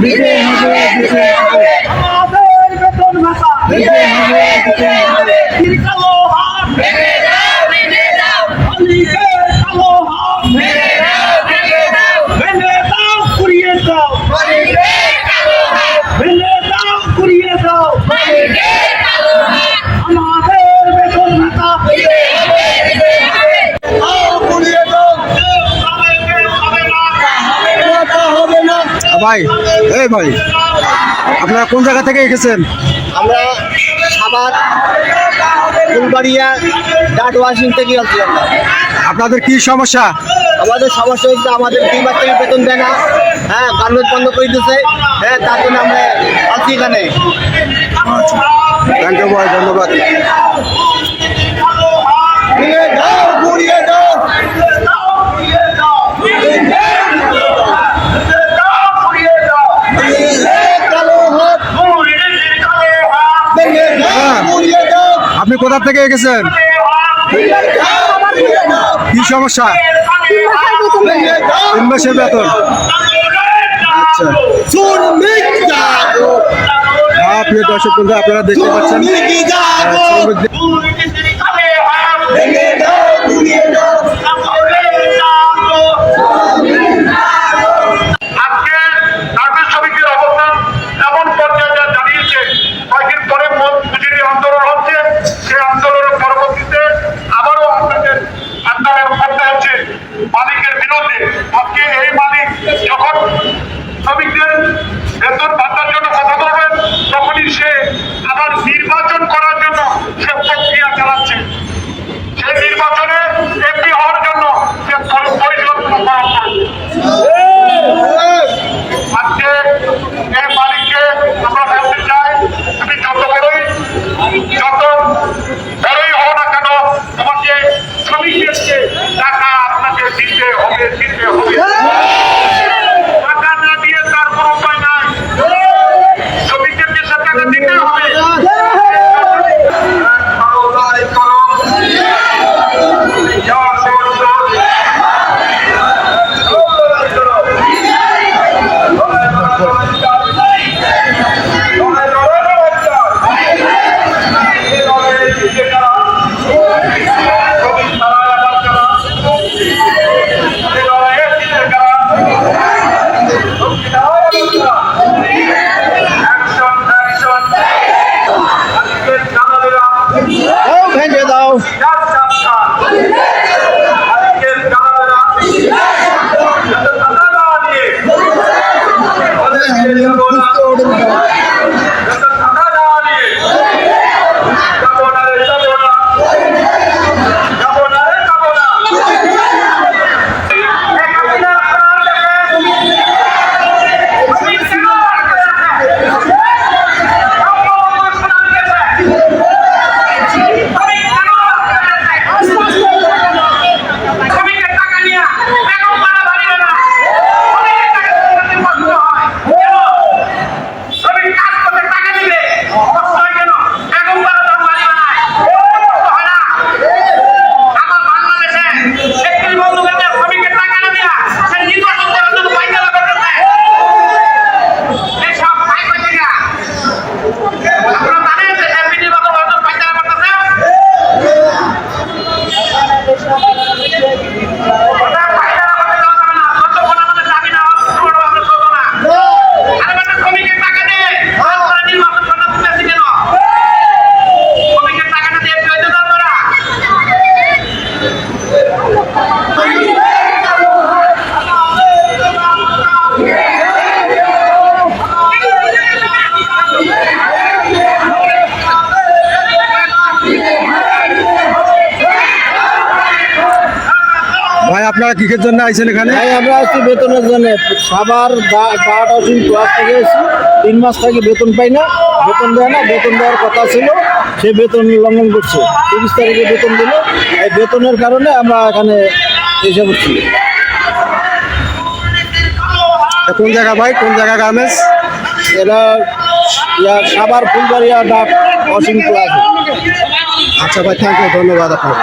দিতে হবে দিতে হবে। ভাই এই ভাই আপনারা কোন জায়গা থেকে এসেছেন? আমরা সাবার ফুলবাড়িয়া ডাট ওয়াশিং থেকে আপনাদের কি সমস্যা? আমাদের সমস্যা হচ্ছে আমাদের দুই মাস থেকে বেতন দেয় না। হ্যাঁ গার্মেন্ট বন্ধ করে দিতেছে হ্যাঁ তার জন্য আমরা আছি এখানে। ইউ ভাই ধন্যবাদ। আপনি কোথা থেকে এসেছেন কি সমস্যা? তিন মাসের বেতন। আচ্ছা। হ্যাঁ প্রিয় দর্শক বন্ধু আপনারা দেখতে পাচ্ছেন। শ্রমিকদেরকে সে ভাই আপনারা কিসের জন্য আইছেন এখানে? তাই আমরা আছি বেতনের জন্য। সাবার ডাট ওয়াশিং ক্লাস থেকে এসেছি। তিন মাস থেকে বেতন পাই না। বেতন দেয় না বেতন দেওয়ার কথা ছিল। সে বেতন লঙ্ঘন করছে। তিরিশ তারিখে বেতন দিল। এই বেতনের কারণে আমরা এখানে এসে এটা কোন জায়গা ভাই? কোন জায়গা গার্মেন্টস? এরা ইয়া সাবার ফুলবাড়িয়া ডাক ওয়াশিং ক্লাস আচ্ছা ভাই থ্যাংক ইউ ধন্যবাদ আপনাকে।